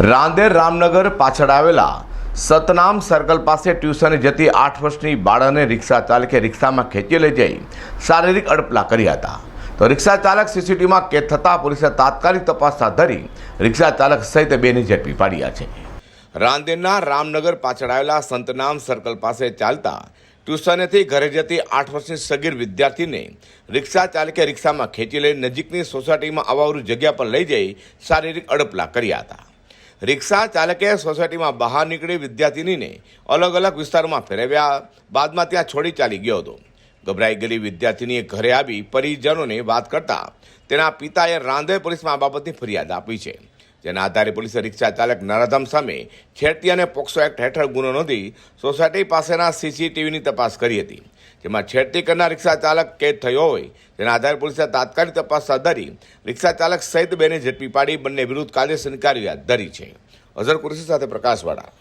રાંદેર રામનગર પાછળ આવેલા સતનામ સર્કલ પાસે ટ્યુશને જતી આઠ વર્ષની બાળાને રિક્ષા ચાલકે રિક્ષામાં ખેંચી લઈ જઈ શારીરિક અડપલા કર્યા હતા. તો રિક્ષા ચાલક સીસીટીવીમાં કેદ થતાં પોલીસે તાત્કાલિક તપાસ હાથ ધરી રિક્ષા ચાલક સહિત બેને ઝડપી પાડ્યા છે. રાંદેરના રામનગર પાછળ આવેલા સંતનામ સર્કલ પાસે ચાલતા ટ્યુશનેથી ઘરે જતી આઠ વર્ષની સગીર વિદ્યાર્થીને રિક્ષા ચાલકે રિક્ષામાં ખેંચી લઈ નજીકની સોસાયટીમાં અવાવરું જગ્યા પર લઈ જઈ શારીરિક અડપલા કર્યા હતા. રિક્ષા ચાલકે સોસાયટીમાં બહાર નીકળી વિદ્યાર્થિનીને અલગ અલગ વિસ્તારોમાં ફેરવ્યા. બાદમાં ત્યાં છોડી ચાલી ગયો હતો. ગભરાઈ ગયેલી વિદ્યાર્થિનીએ ઘરે આવી પરિજનોને વાત કરતા તેના પિતાએ રાંધે પોલીસમાં આ બાબતની ફરિયાદ આપી છે. જેના આધારે પોલીસે રિક્ષા ચાલક નરાધમ સામે છેડતી અને પોક્સો એક્ટ હેઠળ ગુનો નોંધી સોસાયટી પાસેના સીસીટીવીની તપાસ કરી હતી. જેમાં છેડતી કરનાર રિક્ષા ચાલક કેદ થયો હોય તેના આધારે પોલીસે તાત્કાલિક તપાસ હાથ ધરી રિક્ષા ચાલક સહિત બેને ઝડપી પાડી બંને વિરુદ્ધ કાયદેસરની કાર્યવાહી હાથ ધરી છે. અઝર કુરશી સાથે પ્રકાશવાળા